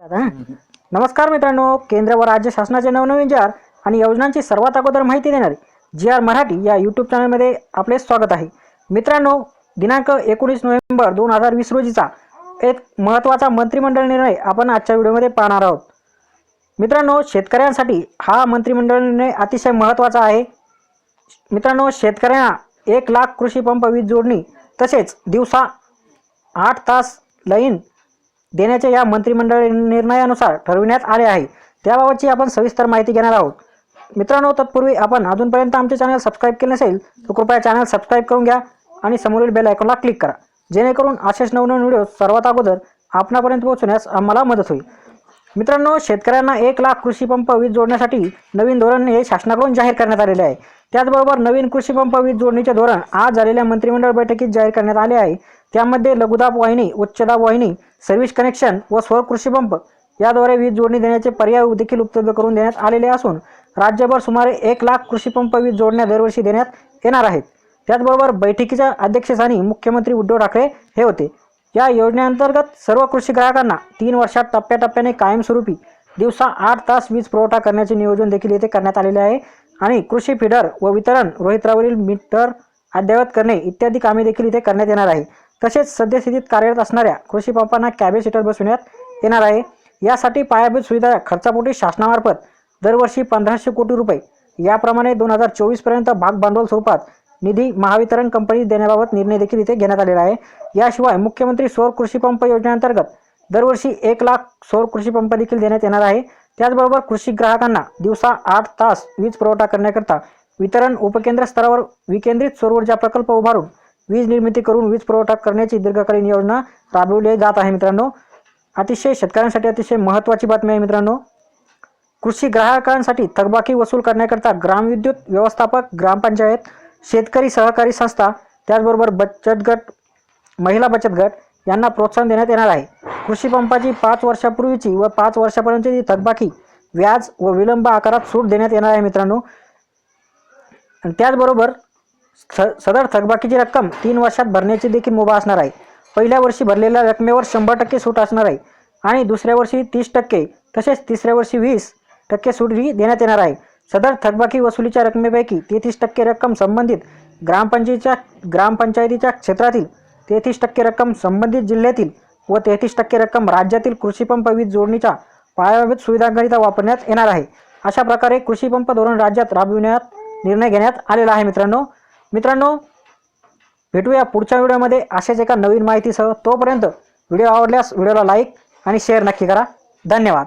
दादा. नमस्कार मित्रांनो केंद्र व राज्य शासनाचे नवनवीन जी आर आणि योजनांची सर्वात अगोदर माहिती देणारी जी आर मराठी या यूट्यूब चॅनलमध्ये आपले स्वागत आहे. मित्रांनो दिनांक एकोणीस नोव्हेंबर दोन हजार वीस रोजीचा एक महत्त्वाचा मंत्रिमंडळ निर्णय आपण आजच्या व्हिडिओमध्ये पाहणार आहोत. मित्रांनो शेतकऱ्यांसाठी हा मंत्रिमंडळ निर्णय अतिशय महत्त्वाचा आहे. मित्रांनो शेतकऱ्यांना एक लाख कृषी पंप वीज जोडणी तसेच दिवसा आठ तास लाईन देण्याचे या मंत्रिमंडळ निर्णयानुसार ठरविण्यात आले आहे. त्याबाबतची आपण सविस्तर माहिती घेणार आहोत. मित्रांनो तत्पूर्वी आपण अजूनपर्यंत आमचे चॅनल सबस्क्राईब केले नसेल तर कृपया चॅनल सबस्क्राईब करून घ्या आणि समोरील बेल आयकॉनला क्लिक करा. जेणेकरून असेच नवनवीन व्हिडिओ सर्वात अगोदर आपणापर्यंत पोहोचण्यास आम्हाला मदत होईल. मित्रांनो शेतकऱ्यांना एक लाख कृषी पंप वीज जोडण्यासाठी नवीन धोरण हे शासनाकडून जाहीर करण्यात आलेले आहे. त्याचबरोबर नवीन कृषी पंप वीज जोडणीचे धोरण आज झालेल्या मंत्रिमंडळ बैठकीत जाहीर करण्यात आले आहे. त्यामध्ये लघुदाब वाहिनी उच्चदाब वाहिनी सर्व्हिस कनेक्शन व सौर कृषी पंप याद्वारे वीज जोडणी देण्याचे पर्याय देखील उपलब्ध करून देण्यात आलेले असून राज्यभर सुमारे एक लाख कृषी पंप वीज जोडण्या दरवर्षी देण्यात येणार आहेत. त्याचबरोबर बैठकीच्या अध्यक्षस्थानी मुख्यमंत्री उद्धव ठाकरे हे होते. या योजनेअंतर्गत सर्व कृषी ग्राहकांना तीन वर्षात टप्प्याटप्प्याने कायमस्वरूपी दिवसा आठ तास वीज पुरवठा करण्याचे नियोजन देखील येथे करण्यात आलेले आहे आणि कृषी फिडर व वितरण रोहित्रावरील मीटर अद्ययावत करणे इत्यादी कामे देखील इथे करण्यात येणार आहे. तसेच सद्यस्थितीत कार्यरत असणाऱ्या कृषी पंपांना कॅबेसिटर बसविण्यात येणार आहे. यासाठी पायाभूत सुविधा खर्चापोटी शासनामार्फत दरवर्षी पंधराशे कोटी रुपये याप्रमाणे दोन हजार चोवीसपर्यंत भाग भांडवल स्वरूपात निधी महावितरण कंपनी देण्याबाबत निर्णय देखील इथे घेण्यात आलेला आहे. याशिवाय मुख्यमंत्री सौर कृषी पंप योजनेअंतर्गत दरवर्षी एक लाख सौर कृषी पंप देखील देण्यात येणार आहे. त्याचबरोबर कृषी ग्राहकांना दिवसा आठ तास वीज पुरवठा करण्याकरता वितरण उपकेंद्र स्तरावर विकेंद्रित सौर ऊर्जा प्रकल्प उभारून वीज निर्मिती करून वीज पुरवठा करण्याची दीर्घकालीन योजना राबवली जात आहे मित्रांनो. अतिशय शेतकऱ्यांसाठी अतिशय महत्त्वाची बातमी आहे मित्रांनो. कृषी ग्राहकांसाठी थकबाकी वसूल करण्याकरता ग्रामविद्युत व्यवस्थापक ग्रामपंचायत शेतकरी सहकारी संस्था त्याचबरोबर बचत गट महिला बचत गट यांना प्रोत्साहन देण्यात येणार आहे. कृषी पंपाची पाच वर्षापूर्वीची व पाच वर्षापर्यंतची थकबाकी व्याज व विलंब आकारात सूट देण्यात येणार आहे मित्रांनो. आणि त्याचबरोबर सदर थकबाकीची रक्कम तीन वर्षात भरण्याची देखील मुभा असणार आहे. पहिल्या वर्षी भरलेल्या रकमेवर शंभर टक्के सूट असणार आहे आणि दुसऱ्या वर्षी तीस टक्के तसेच तिसऱ्या वर्षी वीस टक्के सूट ही देण्यात येणार आहे. सदर थकबाकी वसुलीच्या रकमेपैकी तेहतीस टक्के रक्कम संबंधित ग्रामपंचायतीच्या ग्रामपंचायतीच्या क्षेत्रातील तेहतीस टक्के रक्कम संबंधित जिल्ह्यातील व तेहतीस टक्के रक्कम राज्यातील कृषीपंप वीज जोडणीच्या पायाभूत सुविधांकरिता वापरण्यात येणार आहे. अशा प्रकारे कृषीपंप धोरण राज्यात राबविण्यात निर्णय घेण्यात आलेला आहे मित्रांनो. मित्रांनो भेटूया पुढच्या व्हिडिओमध्ये. अशाच एका नवीन माहितीसह तोपर्यंत व्हिडिओ आवडल्यास व्हिडिओला लाईक आणि शेअर नक्की करा. धन्यवाद.